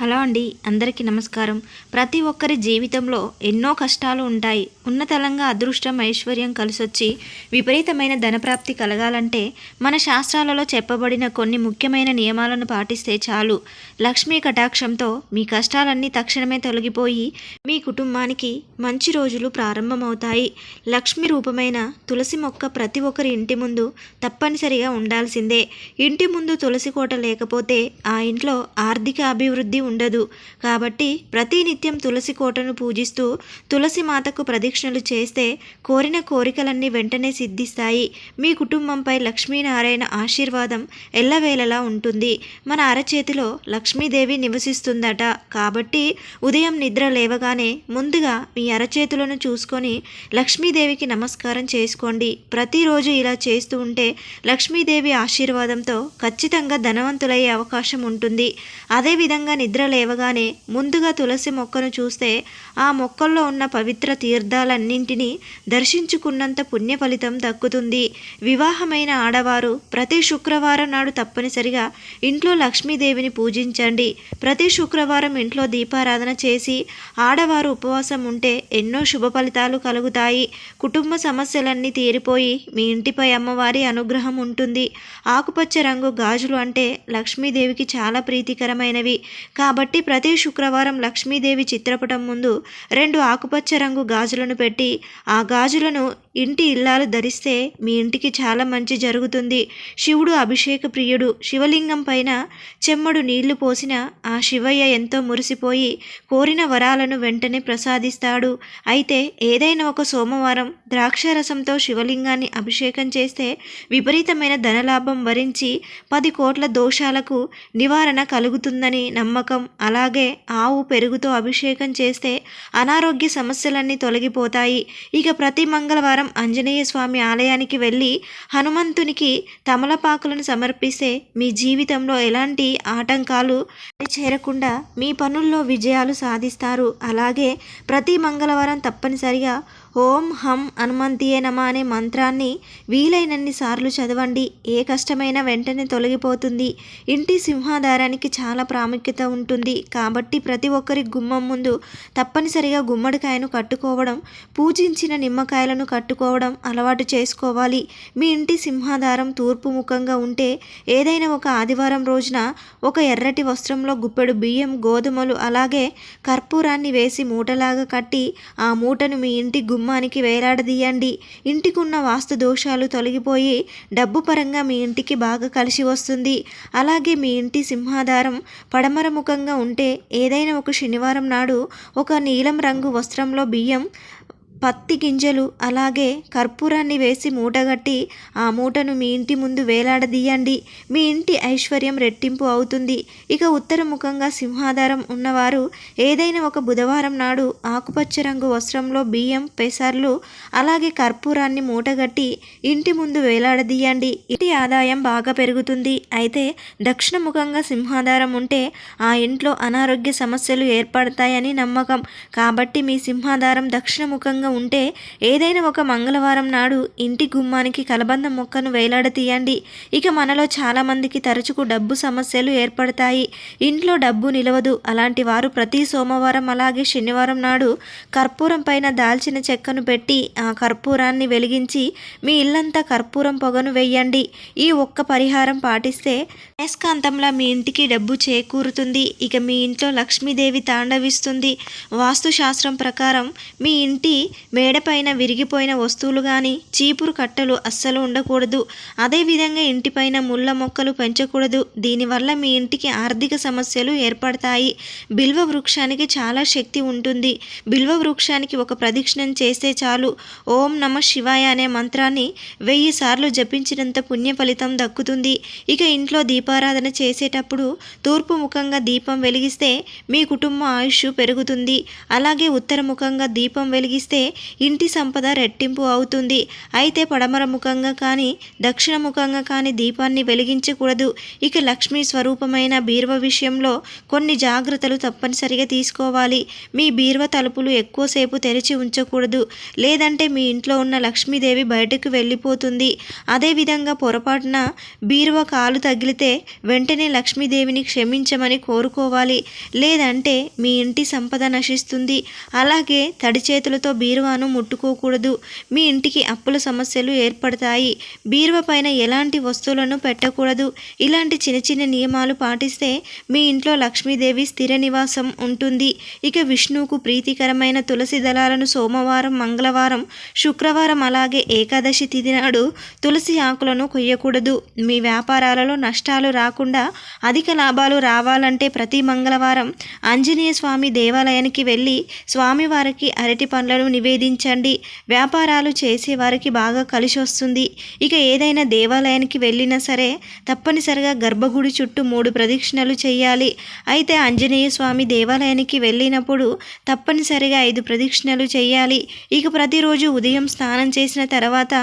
Hello అండి అందరికీ నమస్కారం. ప్రతి ఒక్కరి జీవితంలో ఎన్నో కష్టాలు ఉంటాయి. ఉన్నతలంగా అదృష్టం ఐశ్వర్యం కలిసొచ్చి విపరీతమైన ధనప్రాప్తి కలగాలంటే మన శాస్త్రాలలో చెప్పబడిన కొన్ని ముఖ్యమైన నియమాలను పాటిస్తే చాలు. లక్ష్మీ కటాక్షంతో మీ కష్టాలన్నీ తక్షణమే తొలగిపోయి మీ కుటుంబానికి మంచి రోజులు ప్రారంభమవుతాయి. లక్ష్మి రూపమైన తులసి మొక్క ప్రతి ఒక్కరి ఇంటి ముందు తప్పనిసరిగా ఉండాల్సిందే. ఇంటి ముందు తులసి కోట లేకపోతే ఆ ఇంట్లో ఆర్థిక అభివృద్ధి ఉండదు. కాబట్టి ప్రతినిత్యం తులసి కోటను పూజిస్తూ తులసి మాతకు ప్రదక్షిణలు చేస్తే కోరిన కోరికలన్నీ వెంటనే సిద్ధిస్తాయి. మీ కుటుంబంపై లక్ష్మీనారాయణ ఆశీర్వాదం ఎల్లవేళలా ఉంటుంది. మన అరచేతిలో లక్ష్మీదేవి నివసిస్తుందట. కాబట్టి ఉదయం నిద్ర లేవగానే ముందుగా మీ అరచేతులను చూసుకొని లక్ష్మీదేవికి నమస్కారం చేసుకోండి. ప్రతిరోజు ఇలా చేస్తూ ఉంటే లక్ష్మీదేవి ఆశీర్వాదంతో ఖచ్చితంగా ధనవంతులయ్యే అవకాశం ఉంటుంది. అదేవిధంగా నిద్ర లేవగానే ముందుగా తులసి మొక్కను చూస్తే ఆ మొక్కల్లో ఉన్న పవిత్ర తీర్థాలన్నింటినీ దర్శించుకున్నంత పుణ్య ఫలితం దక్కుతుంది. వివాహమైన ఆడవారు ప్రతి శుక్రవారం నాడు తప్పనిసరిగా ఇంట్లో లక్ష్మీదేవిని పూజించండి. ప్రతి శుక్రవారం ఇంట్లో దీపారాధన చేసి ఆడవారు ఉపవాసం ఉంటే ఎన్నో శుభ ఫలితాలు కలుగుతాయి. కుటుంబ సమస్యలన్నీ తీరిపోయి మీ ఇంటిపై అమ్మవారి అనుగ్రహం ఉంటుంది. ఆకుపచ్చ రంగు గాజులు అంటే లక్ష్మీదేవికి చాలా ప్రీతికరమైనవి. కాబట్టి ప్రతి శుక్రవారం లక్ష్మీదేవి చిత్రపటం ముందు రెండు ఆకుపచ్చ రంగు గాజులను పెట్టి ఆ గాజులను ఇంటి ఇల్లాలు ధరిస్తే మీ ఇంటికి చాలా మంచి జరుగుతుంది. శివుడు అభిషేక ప్రియుడు. శివలింగం పైన చెమ్మడు నీళ్ళు పోసిన ఆ శివయ్య ఎంతో మురిసిపోయి కోరిన వరాలను వెంటనే ప్రసాదిస్తాడు. అయితే ఏదైనా ఒక సోమవారం ద్రాక్షరసంతో శివలింగాన్ని అభిషేకం చేస్తే విపరీతమైన ధనలాభం వరించి పది కోట్ల దోషాలకు నివారణ కలుగుతుందని నమ్మకం. అలాగే ఆవు పెరుగుతో అభిషేకం చేస్తే అనారోగ్య సమస్యలన్నీ తొలగిపోతాయి. ఇక ప్రతి మంగళవారం ఆంజనేయ స్వామి ఆలయానికి వెళ్ళి హనుమంతునికి తమలపాకులను సమర్పిస్తే మీ జీవితంలో ఎలాంటి ఆటంకాలు చేరకుండా మీ పనుల్లో విజయాలు సాధిస్తారు. అలాగే ప్రతి మంగళవారం తప్పనిసరిగా ఓం హం హనుమంతియే నమ అనే మంత్రాన్ని వీలైనన్ని సార్లు చదవండి. ఏ కష్టమైనా వెంటనే తొలగిపోతుంది. ఇంటి సింహాధారానికి చాలా ప్రాముఖ్యత ఉంటుంది. కాబట్టి ప్రతి ఒక్కరి గుమ్మం ముందు తప్పనిసరిగా గుమ్మడికాయను కట్టుకోవడం పూజించిన నిమ్మకాయలను కట్టుకోవడం అలవాటు చేసుకోవాలి. మీ ఇంటి సింహాధారం తూర్పు ముఖంగా ఉంటే ఏదైనా ఒక ఆదివారం రోజున ఒక ఎర్రటి వస్త్రంలో గుప్పెడు బియ్యం గోధుమలు అలాగే కర్పూరాన్ని వేసి మూటలాగా కట్టి ఆ మూటను మీ ఇంటి గుమ్మానికి వేలాడదీయండి. ఇంటికున్న వాస్తు దోషాలు తొలగిపోయి డబ్బు పరంగా మీ ఇంటికి బాగా కలిసి వస్తుంది. అలాగే మీ ఇంటి సింహాధారం పడమర ముఖంగా ఉంటే ఏదైనా ఒక శనివారం నాడు ఒక నీలం రంగు వస్త్రంలో బియ్యం పత్తి గింజలు అలాగే కర్పూరాన్ని వేసి మూటగట్టి ఆ మూటను మీ ఇంటి ముందు వేలాడదీయండి. మీ ఇంటి ఐశ్వర్యం రెట్టింపు అవుతుంది. ఇక ఉత్తర ముఖంగా సింహాధారం ఉన్నవారు ఏదైనా ఒక బుధవారం నాడు ఆకుపచ్చ రంగు వస్త్రంలో బియ్యం పెసర్లు అలాగే కర్పూరాన్ని మూటగట్టి ఇంటి ముందు వేలాడదీయండి. ఇంటి ఆదాయం బాగా పెరుగుతుంది. అయితే దక్షిణ ముఖంగా సింహాధారం ఉంటే ఆ ఇంట్లో అనారోగ్య సమస్యలు ఏర్పడతాయని నమ్మకం. కాబట్టి మీ సింహాధారం దక్షిణ ముఖంగా ఉంటే ఏదైనా ఒక మంగళవారం నాడు ఇంటి గుమ్మానికి కలబంద మొక్కను వేలాడతీయండి. ఇక మనలో చాలామందికి తరచుకు డబ్బు సమస్యలు ఏర్పడతాయి. ఇంట్లో డబ్బు నిలవదు. అలాంటి వారు ప్రతి సోమవారం అలాగే శనివారం నాడు కర్పూరం పైన దాల్చిన చెక్కను పెట్టి ఆ కర్పూరాన్ని వెలిగించి మీ ఇల్లంతా కర్పూరం పొగను వెయ్యండి ఈ ఒక్క పరిహారం పాటిస్తే అయస్కాంతంలా మీ ఇంటికి డబ్బు చేకూరుతుంది. ఇక మీ ఇంట్లో లక్ష్మీదేవి తాండవిస్తుంది. వాస్తుశాస్త్రం ప్రకారం మీ ఇంటి మేడపైన విరిగిపోయిన వస్తువులు కానీ చీపురు కట్టలు అస్సలు ఉండకూడదు. అదేవిధంగా ఇంటిపైన ముళ్ళ మొక్కలు పెంచకూడదు. దీనివల్ల మీ ఇంటికి ఆర్థిక సమస్యలు ఏర్పడతాయి. బిల్వ వృక్షానికి చాలా శక్తి ఉంటుంది. బిల్వ వృక్షానికి ఒక ప్రదక్షిణం చేస్తే చాలు. ఓం నమ శివాయ అనే మంత్రాన్ని వెయ్యి సార్లు జపించినంత పుణ్య ఫలితం దక్కుతుంది. ఇక ఇంట్లో దీపారాధన చేసేటప్పుడు తూర్పు ముఖంగా దీపం వెలిగిస్తే మీ కుటుంబ ఆయుష్ పెరుగుతుంది. అలాగే ఉత్తర ముఖంగా దీపం వెలిగిస్తే ఇంటి సంపద రెట్టింపు అవుతుంది. అయితే పడమర ముఖంగా కానీ దక్షిణ ముఖంగా కానీ దీపాన్ని వెలిగించకూడదు. ఇక లక్ష్మీ స్వరూపమైన బీరువ విషయంలో కొన్ని జాగ్రత్తలు తప్పనిసరిగా తీసుకోవాలి. మీ బీరువ తలుపులు ఎక్కువసేపు తెరిచి ఉంచకూడదు. లేదంటే మీ ఇంట్లో ఉన్న లక్ష్మీదేవి బయటకు వెళ్ళిపోతుంది. అదేవిధంగా పొరపాటున బీరువ కాలు తగిలితే వెంటనే లక్ష్మీదేవిని క్షమించమని కోరుకోవాలి. లేదంటే మీ ఇంటి సంపద నశిస్తుంది. అలాగే తడి చేతులతో బీరువాను ముట్టుకోకూడదు. మీ ఇంటికి అప్పుల సమస్యలు ఏర్పడతాయి. బీరువ పైన ఎలాంటి వస్తువులను పెట్టకూడదు. ఇలాంటి చిన్న చిన్న నియమాలు పాటిస్తే మీ ఇంట్లో లక్ష్మీదేవి స్థిర నివాసం ఉంటుంది. ఇక విష్ణువుకు ప్రీతికరమైన తులసి దళాలను సోమవారం మంగళవారం శుక్రవారం అలాగే ఏకాదశి తిథి నాడు తులసి ఆకులను కొయ్యకూడదు. మీ వ్యాపారాలలో నష్టాలు రాకుండా అధిక లాభాలు రావాలంటే ప్రతి మంగళవారం ఆంజనేయ స్వామి దేవాలయానికి వెళ్ళి స్వామివారికి అరటి పండ్లను నివేదించండి. వ్యాపారాలు చేసే వారికి బాగా కలిసి వస్తుంది ఇక ఏదైనా దేవాలయానికి వెళ్ళినా సరే తప్పనిసరిగా గర్భగుడి చుట్టూ మూడు ప్రదక్షిణలు చేయాలి. అయితే ఆంజనేయ స్వామి దేవాలయానికి వెళ్ళినప్పుడు తప్పనిసరిగా ఐదు ప్రదక్షిణలు చేయాలి. ఇక ప్రతిరోజు ఉదయం స్నానం చేసిన తర్వాత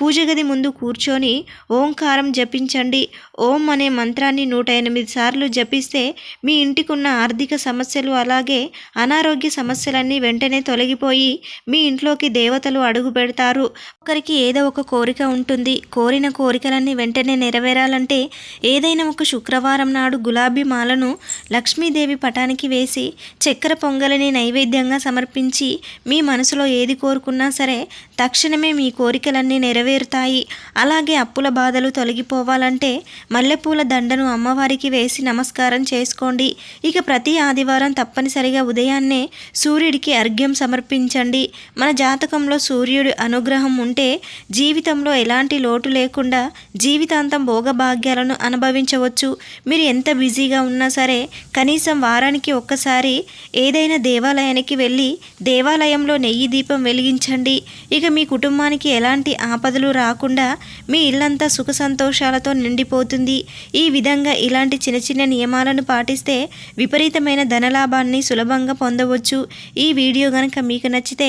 పూజ గది ముందు కూర్చొని ఓంకారం జపించండి. ఓం అనే మంత్రాన్ని నూట ఎనిమిది సార్లు జపిస్తే మీ ఇంటికున్న ఆర్థిక సమస్యలు అలాగే అనారోగ్య సమస్యలన్నీ వెంటనే తొలగిపోయి మీ ఇంట్లోకి దేవతలు అడుగు పెడతారు. ఒకరికి ఏదో ఒక కోరిక ఉంటుంది. కోరిన కోరికలన్నీ వెంటనే నెరవేరాలంటే ఏదైనా ఒక శుక్రవారం నాడు గులాబీ మాలను లక్ష్మీదేవి పటానికి వేసి చక్కెర పొంగలిని నైవేద్యంగా సమర్పించి మీ మనసులో ఏది కోరుకున్నా సరే తక్షణమే మీ కోరికలన్నీ నెరవేరుతాయి. అలాగే అప్పుల బాధలు తొలగిపోవాలంటే మల్లెపూల దండను అమ్మవారికి వేసి నమస్కారం చేసుకోండి. ఇక ప్రతి ఆదివారం తప్పనిసరిగా ఉదయాన్నే సూర్యుడికి అర్ఘ్యం సమర్పించండి. మన జాతకంలో సూర్యుడి అనుగ్రహం ఉంటే జీవితంలో ఎలాంటి లోటు లేకుండా జీవితాంతం భోగభాగ్యాలను అనుభవించవచ్చు. మీరు ఎంత బిజీగా ఉన్నా సరే కనీసం వారానికి ఒక్కసారి ఏదైనా దేవాలయానికి వెళ్ళి దేవాలయంలో నెయ్యి దీపం వెలిగించండి. ఇక మీ కుటుంబానికి ఎలాంటి ఆపదలు రాకుండా మీ ఇల్లంతా సుఖ సంతోషాలతో నిండిపోతుంది. ఈ విధంగా ఇలాంటి చిన్న చిన్న నియమాలను పాటిస్తే విపరీతమైన ధనలాభాన్ని సులభంగా పొందవచ్చు. ఈ వీడియో కనుక మీకు నచ్చితే